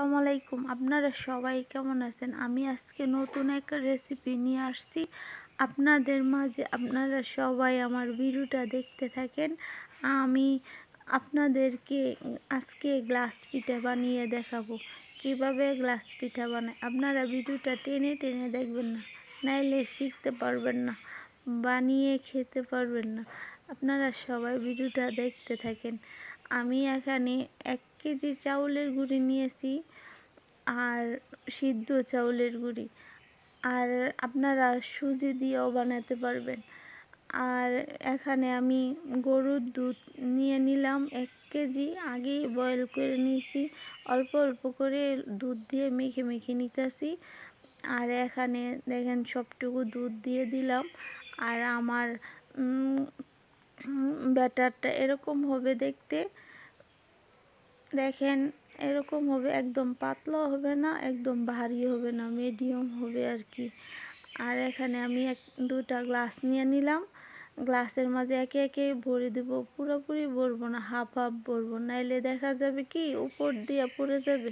আসসালামু আলাইকুম। আপনারা সবাই কেমন আছেন? আমি আজকে নতুন একটা রেসিপি নিয়ে আসছি। আপনাদের মাঝে আপনারা সবাই আমার ভিডিওটা দেখতে থাকেন। আমি আপনাদেরকে আজকে গ্লাস পিঠা বানিয়ে দেখাবো। কীভাবে গ্লাস পিঠা বানায়? আপনারা ভিডিওটা টেনে টেনে দেখবেন না, নাইলে শিখতে পারবেন না, বানিয়ে খেতে পারবেন না। আপনারা সবাই ভিডিওটা দেখতে থাকেন। আমি এখানে এক কেজি চাউলের গুঁড়ি নিয়েছি আর সিদ্ধ চাউলের গুঁড়ি। আর আপনারা সুজি দিয়েও বানাতে পারবেন। আর এখানে আমি গরুর দুধ নিয়ে নিলাম এক কেজি। আগেই বয়েল করে নিয়েছি। অল্প অল্প করে দুধ দিয়ে মেখে মেখে নিতেছি। আর এখানে দেখেন সবটুকু দুধ দিয়ে দিলাম। আর আমার ব্যাটারটা এরকম হবে দেখতে। দেখেন, এরকম হবে, একদম পাতলাও হবে না, একদম ভারী হবে না মিডিয়াম হবে আর কি। আর এখানে আমি এক দুটা গ্লাস নিয়ে নিলাম। গ্লাসের মাঝে একে একে ভরে দেবো, পুরোপুরি ভরবো না হাফ হাফ ভরবো। নাইলে দেখা যাবে কি, উপর দিয়ে পড়ে যাবে।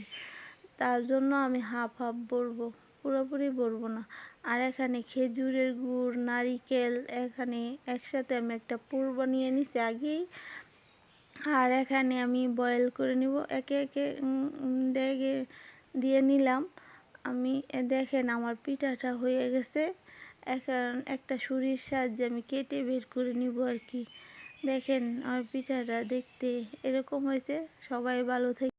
তার জন্য আমি হাফ হাফ ভরবো, পুরোপুরি ভরবো না। আর এখানে খেজুরের গুড়, নারিকেল, এখানে একসাথে আমি একটা পুর বানিয়ে নিছি। আগেই আর এখানে আমি বয়েল করে নিব। একে একে দেখে দিয়ে নিলাম। আমি দেখেন আমার পিঠাটা হয়ে গেছে। এখন একটা সুরির সাহায্যে আমি কেটে বের করে নিব আর কি। দেখেন আমার পিঠাটা দেখতে এরকম হয়েছে। সবাই ভালো থেকে